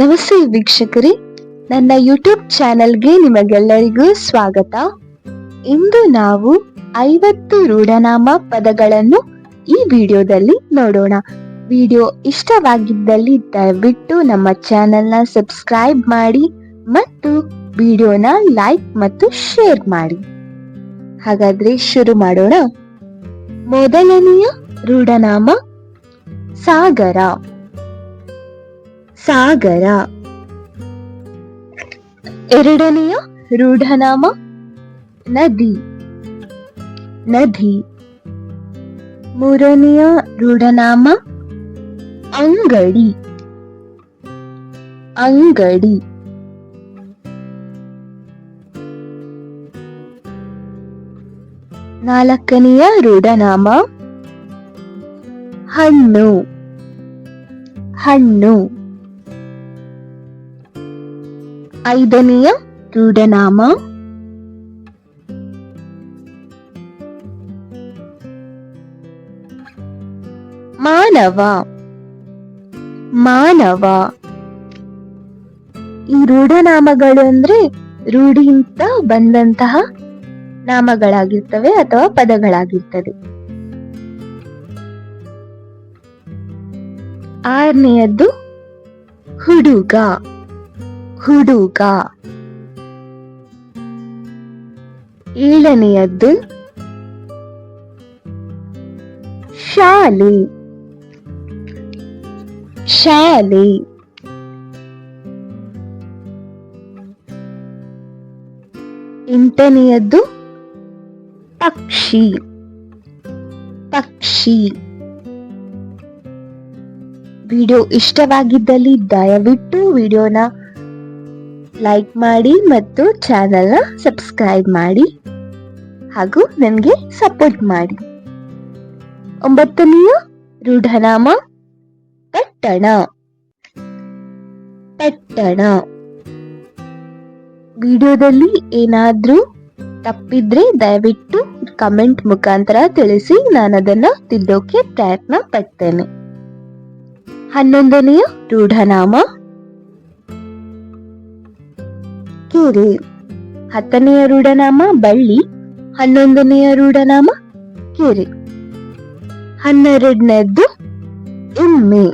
ನಮಸ್ತೆ ವೀಕ್ಷಕರೇ. ನನ್ನ ಯೂಟ್ಯೂಬ್ ಚಾನೆಲ್ಗೆ ನಿಮಗೆಲ್ಲರಿಗೂ ಸ್ವಾಗತ. ಇಂದು ನಾವು ಐವತ್ತು ರೂಢನಾಮ ಪದಗಳನ್ನು ಈ ವಿಡಿಯೋದಲ್ಲಿ ನೋಡೋಣ. ವಿಡಿಯೋ ಇಷ್ಟವಾಗಿದ್ದಲ್ಲಿ ದಯವಿಟ್ಟು ನಮ್ಮ ಚಾನೆಲ್ನ ಸಬ್ಸ್ಕ್ರೈಬ್ ಮಾಡಿ ಮತ್ತು ವಿಡಿಯೋನ ಲೈಕ್ ಮತ್ತು ಶೇರ್ ಮಾಡಿ. ಹಾಗಾದ್ರೆ ಶುರು ಮಾಡೋಣ. ಮೊದಲನೆಯ ರೂಢನಾಮ, ಸಾಗರ. ಸಾಗರ. ಎರಡನೆಯ ರೂಢನಾಮ ನದಿ. ನದಿ. ಮೂರನೆಯ ರೂಢನಾಮ ಅಂಗಡಿ. ಅಂಗಡಿ. ನಾಲ್ಕನೆಯ ರೂಢನಾಮ ಹಣ್ಣು. ಹಣ್ಣು. ಐದನೆಯ ರೂಢನಾಮ. ಮಾನವ. ಮಾನವ. ಈ ರೂಢನಾಮಗಳು ಅಂದ್ರೆ ರೂಢಿಯಿಂದ ಬಂದಂತಹ ನಾಮಗಳಾಗಿರ್ತವೆ ಅಥವಾ ಪದಗಳಾಗಿರ್ತದೆ. ಆರನೆಯದ್ದು ಹುಡುಗ. ಹುಡುಗ. ಏಳನೆಯದ್ದು ಶಾಲೆ. ಶಾಲೆ. ಎಂಟನೆಯದ್ದು ಪಕ್ಷಿ. ಪಕ್ಷಿ. ವಿಡಿಯೋ ಇಷ್ಟವಾಗಿದ್ದಲ್ಲಿ ದಯವಿಟ್ಟು ವಿಡಿಯೋನ ಲೈಕ್ ಮಾಡಿ ಮತ್ತು ಚಾನೆಲ್ನ ಸಬ್ಸ್ಕ್ರೈಬ್ ಮಾಡಿ ಹಾಗೂ ನನಗೆ ಸಪೋರ್ಟ್ ಮಾಡಿ. ಒಂಬತ್ತನೆಯ ರೂಢನಾಮ ಪಟ್ಟಣ. ಪಟ್ಟಣ. ವಿಡಿಯೋದಲ್ಲಿ ಏನಾದರೂ ತಪ್ಪಿದ್ರೆ ದಯವಿಟ್ಟು ಕಮೆಂಟ್ ಮುಖಾಂತರ ತಿಳಿಸಿ ನಾನು ಅದನ್ನ ತಿದ್ದೋಕೆ ಪ್ರಯತ್ನ ಪಡ್ತೇನೆ ಹನ್ನೊಂದನೆಯ ರೂಢನಾಮ ಕೆರೆ ಹತ್ತನೆಯ ರೂಢನಾಮ ಬಳ್ಳಿ, ಹನ್ನೊಂದನೆಯ ರೂಢನಾಮ ಕೆರೆ. ಹನ್ನೆರಡನೇದ್ದು ಎಮ್ಮೆ.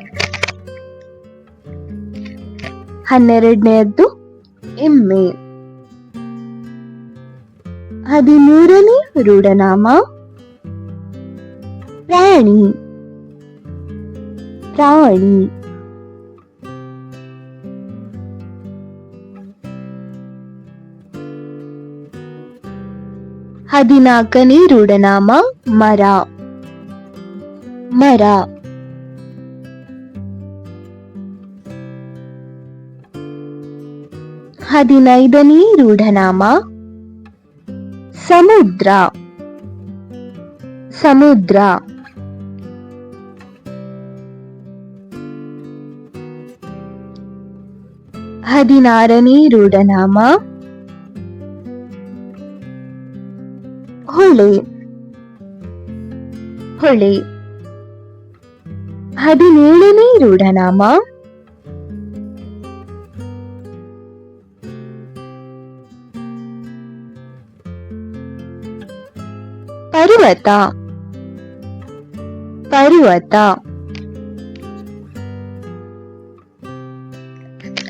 ಹನ್ನೆರಡನೆಯದ್ದು ಎಮ್ಮೆ. ಹದಿಮೂರನೇ ರೂಢನಾಮ ಪ್ರಾಣಿ. ಪ್ರಾಣಿ. ಹದಿನಾಲ್ಕನೇ ರೂಢನಾಮ ಮರ. ಮರ. ಹದಿನೈದನೇ ರೂಢನಾಮ ಸಮುದ್ರ. ಸಮುದ್ರ. ಹದಿನಾರನೇ ರೂಢನಾಮ ಹೊಳೆ ಹೊಳೆ ಹದಿನೇಳನೇ ರೂಢನಾಮ ಪರ್ವತ ಪರ್ವತ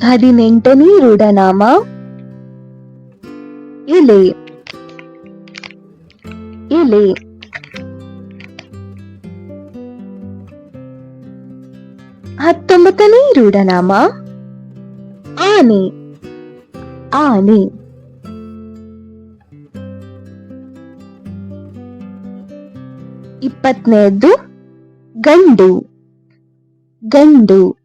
ಹದಿನೆಂಟನೇ ರೂಢನಾಮ ಎಲೆ ಎಲೆ ಹತ್ತೊಂಬತ್ತನೇ ರೂಢನಾಮ. ಆನೆ. ಆನೆ. ಇಪ್ಪತ್ತನೇದ್ದು ಗಂಡು. ಗಂಡು.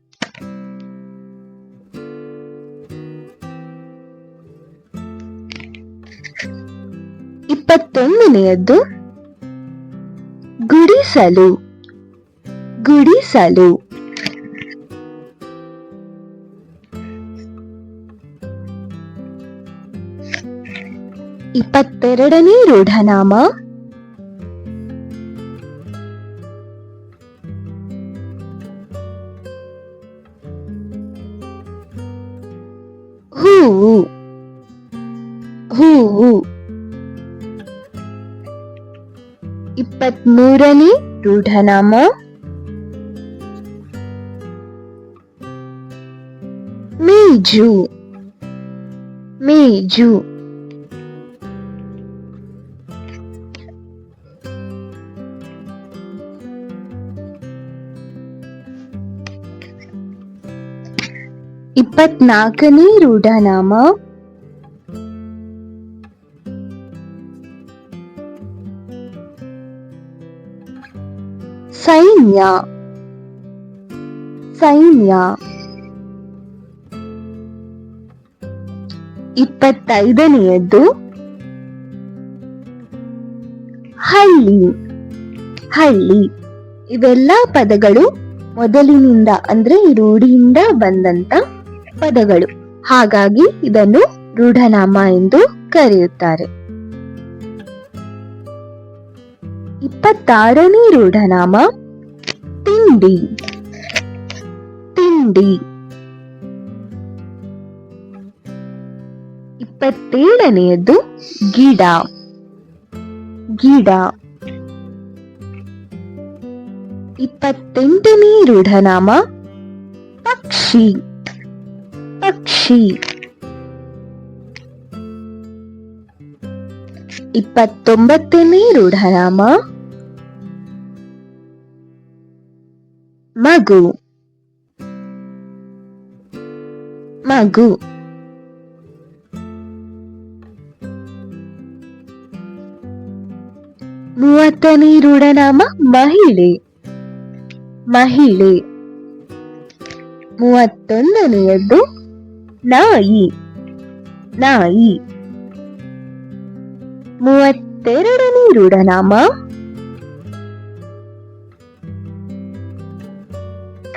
ಇಪ್ಪತ್ತೊಂದನೆಯದ್ದು ಗುಡಿಸಲು. ಗುಡಿಸಲು. ಇಪ್ಪತ್ತೆರಡನೇ ರೂಢನಾಮ. ಇಪ್ಪತ್ಮೂರನೇ ರೂಢನಾಮ. ಮೇಜು. ಮೇಜು. ಇಪ್ಪತ್ನಾಲ್ಕನೇ ರೂಢನಾಮ. ಸೈನ್ಯ. ಇಪ್ಪತ್ತೈದನೆಯದ್ದು ಹಳ್ಳಿ. ಹಳ್ಳಿ. ಇವೆಲ್ಲ ಪದಗಳು ಮೊದಲಿನಿಂದ ಅಂದ್ರೆ ರೂಢಿಯಿಂದ ಬಂದಂತ ಪದಗಳು. ಹಾಗಾಗಿ ಇದನ್ನು ರೂಢನಾಮ ಎಂದು ಕರೆಯುತ್ತಾರೆ. ಇಪ್ಪತ್ತಾರನೇ ರೂಢನಾಮ ತಿಂಡಿ. ತಿಂಡಿ. ಇಪ್ಪತ್ತೇಳನೆಯದು ಗಿಡ. ಗಿಡ. ಇಪ್ಪತ್ತೆಂಟನೇ ರೂಢನಾಮ ಪಕ್ಷಿ. ಪಕ್ಷಿ. ಇಪ್ಪತ್ತೊಂಬತ್ತನೇ ರೂಢನಾಮ ಮಗು ಮಗು ಮೂವತ್ತನೇ ರೂಢನಾಮ ಮಹಿಳೆ. ಮಹಿಳೆ. ಮೂವತ್ತೊಂದನೆಯದ್ದು ನಾಯಿ. ನಾಯಿ. ಮೂವತ್ತೆರಡನೇ ರೂಢನಾಮ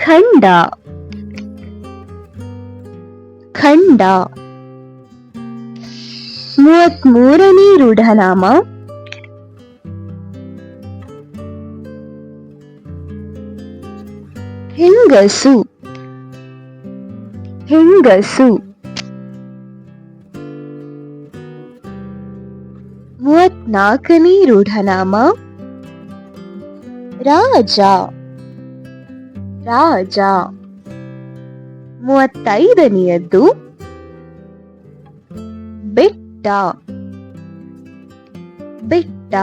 ಖಂಡ ಖಂಡ ಮೂವತ್ಮೂರನೇ ರೂಢನಾಮ ಹೆಂಗಸು ಹೆಂಗಸು ಮೂವತ್ನಾಲ್ಕನೇ ರೂಢನಾಮ ರಾಜ ರಾಜ. ಮೂವತ್ತೈದನೆಯದ್ದು ಬೆಟ್ಟ. ಬೆಟ್ಟ.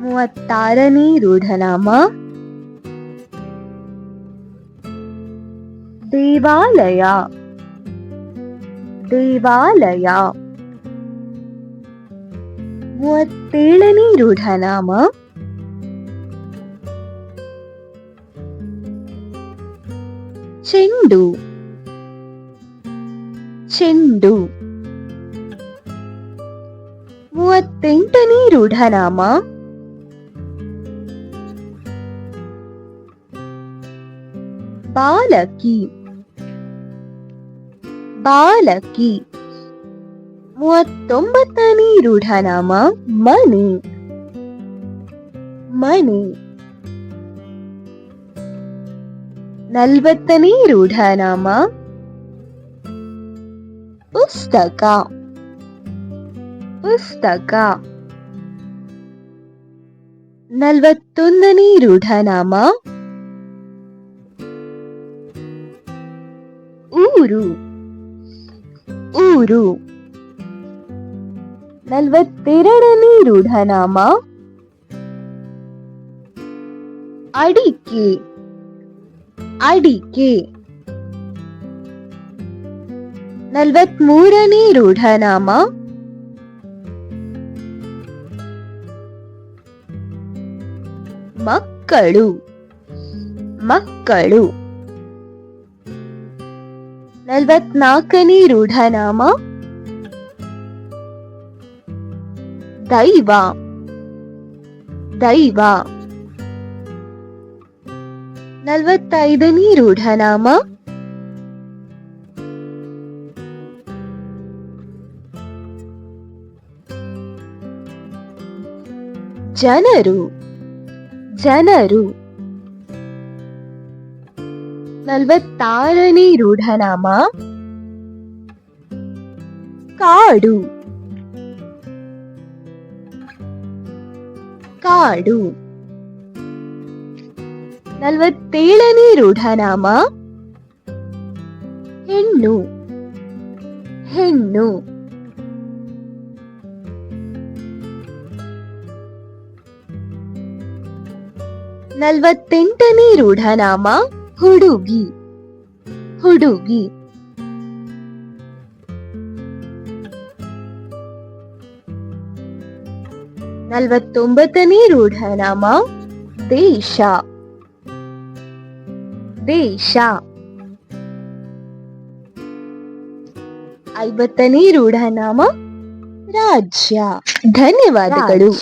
ಮೂವತ್ತಾರನೇ ರೂಢನಾಮ. ದೇವಾಲಯ. ದೇವಾಲಯ. ಮೂವತ್ತೇಳನೇ ರೂಢನಾಮ. ಚೆಂಡು ಚೆಂಡು ಮೂವತ್ತೆಂಟನೇ ರೂಢನಾಮ ಬಾಲಕಿ ಬಾಲಕಿ ಮೂವತ್ತೊಂಬತ್ತನೇ ರೂಢನಾಮ ಮನೆ ಮನೆ ನಲ್ವತ್ತನೇ ರೂಢನಾಮ ಪುಸ್ತಕ ಪುಸ್ತಕ ನಲ್ವತ್ತೊಂದನೇ ರೂಢನಾಮ ಊರು ಊರು ನಲ್ವತ್ತೆರಡನೇ ರೂಢನಾಮ ಅಡಿಕೆ ಅಡಿಕೆ. ನಲ್ವತ್ಮೂರನೇ ರೂಢನಾಮ. ಮಕ್ಕಳು. ಮಕ್ಕಳು. ನಲ್ವತ್ನಾಲ್ಕನೇ ರೂಢನಾಮ. ದೈವ. ದೈವ. ನಲ್ವತ್ತೈದನೇ ರೂಢನಾಮ ಜನರು ಜನರು. ನಲವತ್ತಾರನೇ ರೂಢನಾಮ ಕಾಡು. ಕಾಡು. ನಲವತ್ತೇಳನೇ ರೂಢನಾಮ ಹೆಣ್ಣು. ಹೆಣ್ಣು. ನಲವತ್ತೆಂಟನೇ ರೂಢನಾಮ ಹುಡುಗಿ. ಹುಡುಗಿ. ನಲವತ್ತೊಂಬತ್ತನೇ ರೂಢನಾಮ ದೇಶ. ದೇಶ. ಐವತ್ತನೇ ರೂಢನಾಮ ರಾಜ್ಯ. ಧನ್ಯವಾದಗಳು.